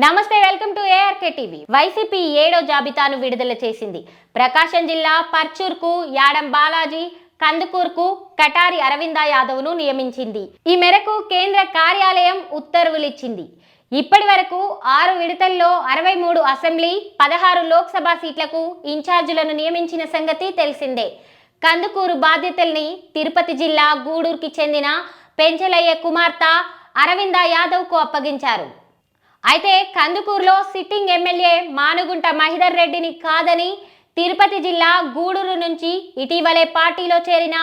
నమస్తే welcome to ARK TV YCP ఏడో జాబితాను విడుదల చేసింది. ప్రకాశం జిల్లా పర్చూర్కు యాడం బాలాజీ కందుకూర్కు కటారి అరవింద యాదవ్ను నియమించింది. ఈ మేరకు కేంద్ర కార్యాలయం ఉత్తర్వులిచ్చింది. ఇప్పటి వరకు ఆరు విడతల్లో అరవై మూడు అసెంబ్లీ పదహారు లోక్సభ సీట్లకు ఇన్ఛార్జీలను నియమించిన సంగతి తెలిసిందే. కందుకూరు బాధ్యతల్ని తిరుపతి జిల్లా గూడూరుకి చెందిన పెంచలయ్య కుమార్తె అరవింద యాదవ్కు అప్పగించారు. అయితే కందుకూరులో సిట్టింగ్ ఎమ్మెల్యే మానుగుంట మహిదర్ రెడ్డిని కాదని తిరుపతి జిల్లా గూడూరు నుంచి ఇటీవలే పార్టీలో చేరిన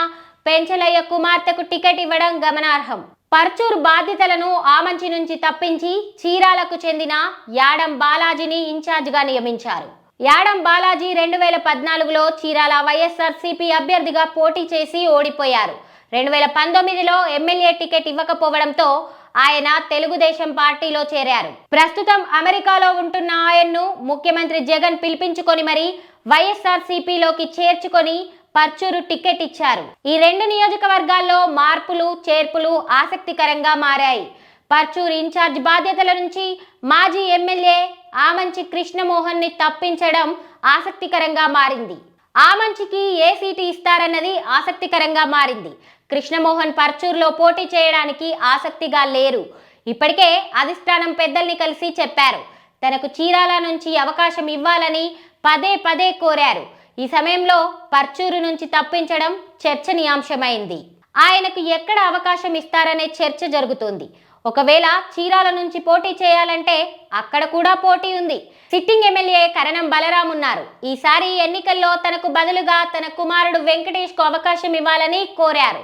పెంచలయ్య కుమార్తెకు టికెట్ ఇవ్వడం గమనార్హం. పర్చూర్ బాధ్యతలను ఆమంచి నుంచి తప్పించి చీరాలకు చెందిన యాడం బాలాజీని ఇన్ఛార్జ్గా నియమించారు. యాడం బాలాజీ రెండు వేల పద్నాలుగులో చీరాల వైఎస్ఆర్సీపీ అభ్యర్థిగా పోటీ చేసి ఓడిపోయారు. రెండు వేల పంతొమ్మిదిలో ఎమ్మెల్యే టికెట్ ఇవ్వకపోవడంతో ఆయన తెలుగుదేశం పార్టీలో చేరారు. ప్రస్తుతం అమెరికాలో ఉంటున్న ఆయన్ను ముఖ్యమంత్రి జగన్ పిలిపించుకొని మరి వైఎస్ఆర్సీపీలోకి చేర్చుకొని పర్చూరు టికెట్ ఇచ్చారు. ఈ రెండు నియోజకవర్గాల్లో మార్పులు చేర్పులు ఆసక్తికరంగా మారాయి. పర్చూరు ఇన్ఛార్జ్ బాధ్యతల నుంచి మాజీ ఎమ్మెల్యే ఆమంచి కృష్ణమోహన్ని తప్పించడం ఆసక్తికరంగా మారింది. ఆ మంచికి ఏ సీటు ఇస్తారన్నది ఆసక్తికరంగా మారింది. కృష్ణమోహన్ పర్చూర్లో పోటీ చేయడానికి ఆసక్తిగా లేరు. ఇప్పటికే అధిష్టానం పెద్దల్ని కలిసి చెప్పారు. తనకు చీరాల నుంచి అవకాశం ఇవ్వాలని పదే పదే కోరారు. ఈ సమయంలో పర్చూరు నుంచి తప్పించడం చర్చనీయాంశమైంది. ఆయనకు ఎక్కడ అవకాశం ఇస్తారనే చర్చ జరుగుతోంది. ఒకవేళ చీరాల నుంచి పోటీ చేయాలంటే అక్కడ కూడా పోటీ ఉంది. సిట్టింగ్ ఎమ్మెల్యే కరణం బలరాం ఉన్నారు. ఈసారి ఎన్నికల్లో తనకు బదులుగా తన కుమారుడు వెంకటేష్కు అవకాశం ఇవ్వాలని కోరారు.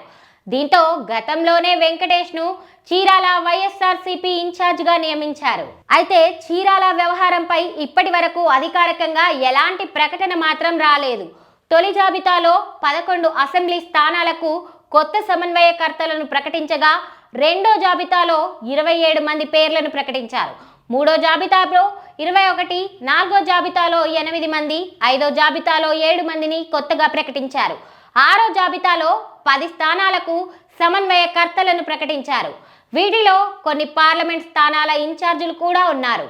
దీంతో గతంలోనే వెంకటేష్ను చీరాల వైఎస్ఆర్సీపీ ఇన్ఛార్జ్గా నియమించారు. అయితే చీరాల వ్యవహారంపై ఇప్పటి వరకు అధికారికంగా ఎలాంటి ప్రకటన మాత్రం రాలేదు. తొలి జాబితాలో పదకొండు అసెంబ్లీ స్థానాలకు కొత్త సమన్వయకర్తలను ప్రకటించగా రెండో జాబితాలో ఇరవై ఏడు మంది పేర్లను ప్రకటించారు. మూడో జాబితాలో ఇరవై ఒకటి నాలుగో జాబితాలో ఎనిమిది మంది ఐదో జాబితాలో ఏడు మందిని కొత్తగా ప్రకటించారు. ఆరో జాబితాలో పది స్థానాలకు సమన్వయకర్తలను ప్రకటించారు. వీటిలో కొన్ని పార్లమెంట్ స్థానాల ఇన్ఛార్జీలు కూడా ఉన్నారు.